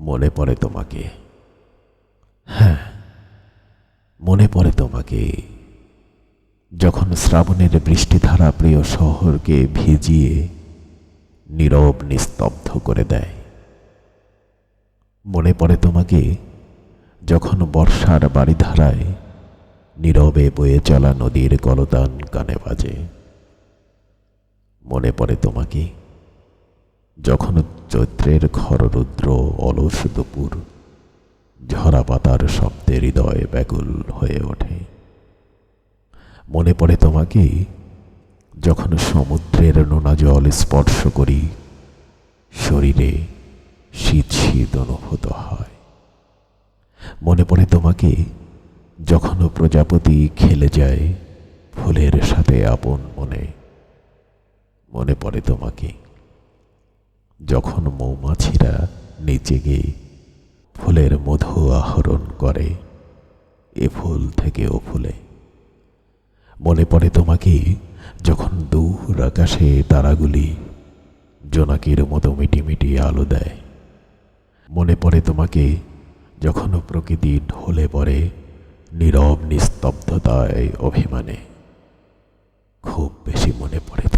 মনে পড়ে তোমাকে? হ্যাঁ মনে পড়ে তোমাকে। যখন শ্রাবণের বৃষ্টিধারা প্রিয় শহরকে ভিজিয়ে নীরব নিস্তব্ধ করে দেয়, মনে পড়ে তোমাকে যখন বর্ষার বাড়িধারায় নীরবে বয়ে চলা নদীর কলতান কানে বাজে। মনে পড়ে তোমাকে? যখন চৈত্রের খররুদ্র অলস দুপুর ঝরা পাতার শব্দে হৃদয় ব্যাকুল হয়ে ওঠে। মনে পড়ে তোমাকে, যখন সমুদ্রের নোনা জল স্পর্শ করি, শরীরে শীত শীত অনুভূত হয়। মনে পড়ে তোমাকে, যখন প্রজাপতি খেলে যায় ফুলের সাথে আপন মনে মনে পড়ে তোমাকে। যখন মৌমাছিরা নিচে গিয়ে ফুলের মধু আহরণ করে, এ ফুল থেকে ও ফুলে। মনে পড়ে তোমাকে যখন দূর আকাশে তারাগুলি জোনাকির মতো মিটিমিটি আলো দেয়। মনে পড়ে তোমাকে যখন প্রকৃতি ঢলে পড়ে, নীরব নিস্তব্ধতায় অভিমানে। খুব বেশি মনে পড়ে